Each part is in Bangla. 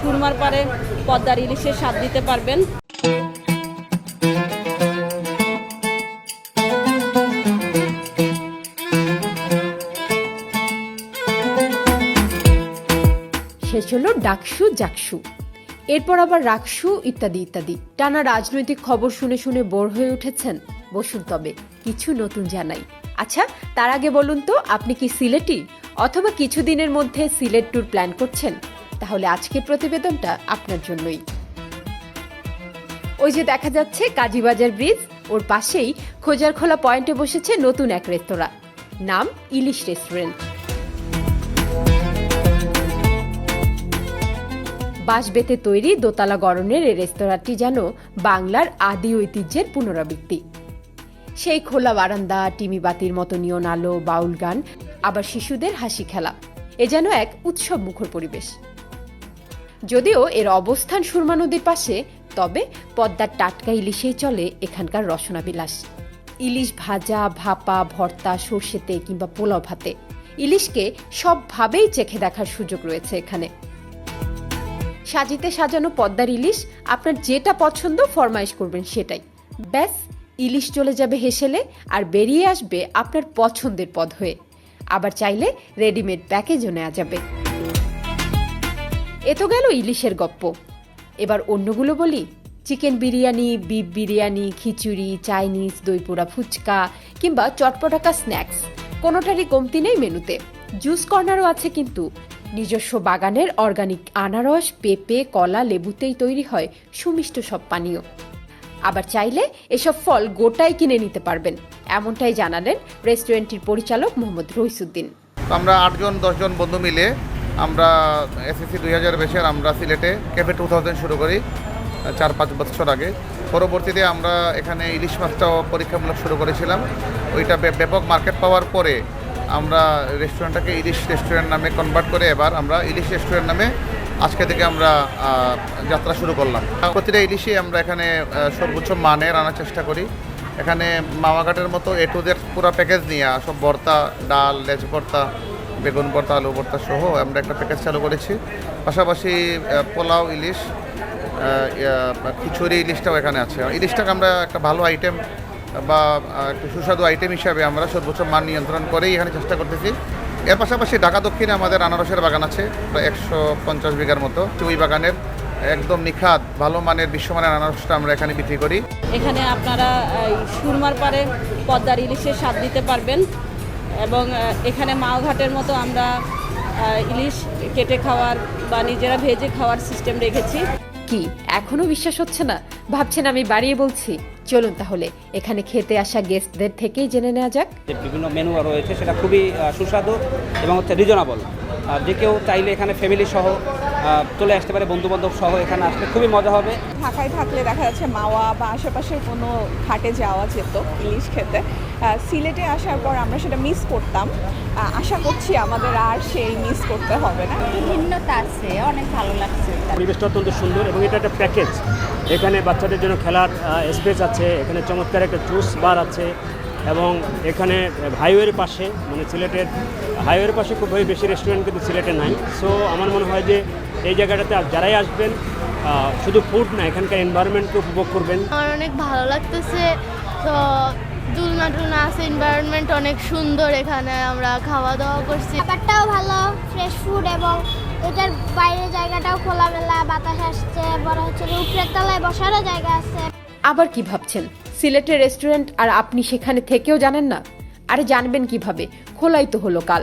সুরমার পারে পদ্মার ইলিশের স্বাদ দিতে পারবেন। শেষ হলো ডাকসু, জাকসু। এরপর আবার রাকসু, ইত্যাদি ইত্যাদি। টানা রাজনৈতিক খবর শুনে শুনে বোর হয়ে উঠেছেন বসুন তবে, কিছু নতুন জানাই। আচ্ছা তার আগে বলুন তো, আপনি কি সিলেটি অথবা কিছুদিনের মধ্যে সিলেট ট্যুর প্ল্যান করছেন? তাহলে আজকের প্রতিবেদনটা আপনার জন্যই। ওই যে দেখা যাচ্ছে কাজীবাজার ব্রিজ, ওর পাশেই খোজারখোলা পয়েন্টে বসেছে নতুন এক রেস্তোরাঁ। নাম ইলিশ রেস্টুরেন্ট। বাঁশ বেতে তৈরি দোতলা গড়নের এই রেস্তোরাঁটি যেন বাংলার আদি ঐতিহ্যের পুনরাবৃত্তি। সেই খোলা বারান্দা, টিমি বাতির মতো নিয়ন আলো, বাউল গান, আবার শিশুদের হাসি খেলা। এ যেন এক উৎসব মুখর পরিবেশ। যদিও এর অবস্থান সুরমা নদীর পাশে, তবে পদ্মার টাটকা ইলিশেই চলে এখানকার রসনা বিলাস ইলিশ ভাজা, ভাপা, ভর্তা সর্ষেতে কিংবা পোলাও ভাতে। ইলিশকে সবভাবেই চেখে দেখার সুযোগ রয়েছে এখানে। সাজিতে সাজানো পদ্মার ইলিশ আপনার যেটা পছন্দ ফরমাইশ করবেন সেটাই। ব্যাস, ইলিশ চলে যাবে হেসেলে আর বেরিয়ে আসবে আপনার পছন্দের পদ হয়ে। আবার চাইলে রেডিমেড প্যাকেজও নেওয়া যাবে। এ তো গেল ইলিশের গপ্প। এবার অন্যগুলো বলি। Chicken biryani, beef biryani, khichuri, Chinese দই পোড়া ফুচকা কিংবা চটপটাকা স্ন্যাক্স। কোনোটারই কমতি নেই মেনুতে। জুস কর্নারও আছে কিন্তু। নিজস্ব বাগানের অর্গানিক আনারস, পেঁপে, কলা লেবুতেই তৈরি হয় সুমিষ্ট সব পানীয়। আবার চাইলে এসব ফল গোটাই কিনে নিতে পারবেন। এমনটাই জানালেন রেস্টুরেন্টটির পরিচালক মোহাম্মদ রইসুদ্দিন। আমরা আটজন, দশজন বন্ধু মিলে আমরা এসএসসি দুই হাজার বেশের আমরা সিলেটে ক্যাফে টু থাউজেন্ড শুরু করি, চার পাঁচ বছর আগে। পরবর্তীতে আমরা এখানে ইলিশ মাছটাও পরীক্ষামূলক শুরু করেছিলাম। ওইটা ব্যাপক মার্কেট পাওয়ার পরে আমরা রেস্টুরেন্টটাকে ইলিশ রেস্টুরেন্ট নামে কনভার্ট করে এবার আমরা ইলিশ রেস্টুরেন্ট নামে আজকে থেকে আমরা যাত্রা শুরু করলাম। প্রতিটা ইলিশই আমরা এখানে সর্বোচ্চ মানের আনার চেষ্টা করি। এখানে মামাঘাটের মতো এ টু জেড পুরো প্যাকেজ নিয়ে, সব ভর্তা, ডাল, লেজ ভর্তা বেগুন ভর্তা, আলু ভর্তা সহ আমরা একটা প্যাকেজ চালু করেছি। পাশাপাশি পোলাও, ইলিশ খিচুড়ি, ইলিশটাও এখানে আছে। ইলিশটাকে আমরা একটা ভালো আইটেম বা একটু সুস্বাদু আইটেম হিসাবে আমরা সর্বোচ্চ মান নিয়ন্ত্রণ করেই এখানে চেষ্টা করতেছি। এর পাশাপাশি ঢাকা দক্ষিণে আমাদের আনারসের বাগান আছে, প্রায় একশো পঞ্চাশ বিঘার মতো। ওই বাগানের একদম নিখাত, ভালো মানের, বিশ্বমানের আনারসটা আমরা এখানে বিক্রি করি। এখানে আপনারা সুরমার পারে পদ্মার ইলিশের স্বাদ দিতে পারবেন। এবং এখানে মাওঘাটের মতো আমরা ইলিশ কেটে খাওয়ার বা নিজেরা ভেজে খাওয়ার সিস্টেম রেখেছি। কি এখনও বিশ্বাস হচ্ছে না? ভাবছেন আমি বাড়িয়ে বলছি। চলুন তাহলে এখানে খেতে আসা গেস্টদের থেকেই জেনে নেওয়া যাক। বিভিন্ন মেনু রয়েছে সেটা খুবই সুস্বাদু এবং হচ্ছে রিজনেবল যে কেউ চাইলে এখানে ফ্যামিলি সহ চলে আসতে পারে বন্ধু বান্ধব সহ এখানে আসলে খুবই মজা হবে। ঢাকায় থাকলে দেখা যাচ্ছে মাওয়া বা আশেপাশের কোনো ঘাটে যাওয়া যেত ইলিশ খেতে। সিলেটে আসার পর আমরা সেটা মিস করতাম। আশা করছি আমাদের আর সেই মিস করতে হবে না। ভিন্নতা আছে অনেক ভালো লাগছে। পরিবেশটা অত্যন্ত সুন্দর এবং এটা একটা প্যাকেজ এখানে বাচ্চাদের জন্য খেলার স্পেস আছে এখানে চমৎকার একটা জুস বার আছে। এবং এখানে হাইওয়ের পাশে মানে সিলেটের হাইওয়ের পাশে খুব বেশি রেস্টুরেন্ট কিন্তু সিলেটে নাই। সো আমার মনে হয় যে এই জায়গাটাতে যারাই আসবেন শুধু ফুড না এখানকার এনভায়রনমেন্টকে উপভোগ করবেন। আমার অনেক ভালো লাগতেছে। তো দুলনা টুলনা আছে এনভায়রনমেন্ট অনেক সুন্দর এখানে আমরা খাওয়া দাওয়া করছি। খাবারটাও ভালো ফ্রেশ ফুড এবং এটার বাইরে জায়গাটাও খোলামেলা বাতাস আসছে বড় হচ্ছে উপরের তলায় বসারও জায়গা আছে। আবার কি ভাবছেন? সিলেটের রেস্টুরেন্ট আর আপনি সেখানে থেকেও জানেন না? আরে জানবেন কীভাবে? খোলাই তো হলো কাল।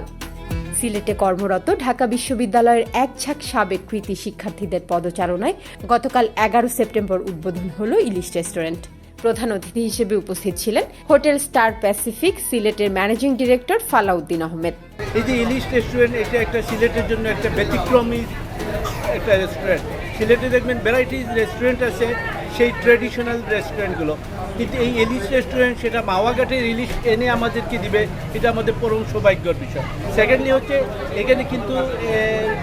সিলেটে কর্মরত ঢাকা বিশ্ববিদ্যালয়ের এক ঝাঁক সাবেক কৃতি শিক্ষার্থীদের পদচারণায় গতকাল এগারো সেপ্টেম্বর উদ্বোধন হলো ইলিশ রেস্টুরেন্ট। প্রধান অতিথি হিসেবে উপস্থিত ছিলেন হোটেল স্টার প্যাসিফিক সিলেটের ম্যানেজিং ডিরেক্টর ফালাউদ্দিন আহমেদ। এই যে ইলিশ রেস্টুরেন্ট, এটা একটা সিলেটের জন্য একটা ব্যতিক্রমী একটা রেস্টুরেন্ট। সিলেটে দেখবেন ভ্যারাইটিস রেস্টুরেন্ট আছে সেই ট্রেডিশনাল রেস্টুরেন্টগুলো কিন্তু এই ইলিশ রেস্টুরেন্ট সেটা মাওয়াঘাটের ইলিশ এনে আমাদেরকে দিবে, এটা আমাদের পরম সৌভাগ্যের বিষয়। সেকেন্ডলি হচ্ছে, এখানে কিন্তু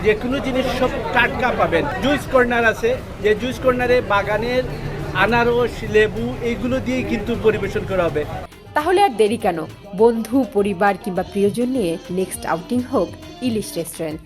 যে কোনো জিনিস সব টাটকা পাবেন। জুইস কর্নার আছে, যে জুইস কর্নারে বাগানের আনারস, লেবু এইগুলো দিয়েই কিন্তু পরিবেশন করা হবে। তাহলে আর দেরি কেন? বন্ধু, পরিবার কিংবা প্রিয়জন নিয়ে নেক্সট আউটিং হোক ইলিশ রেস্টুরেন্ট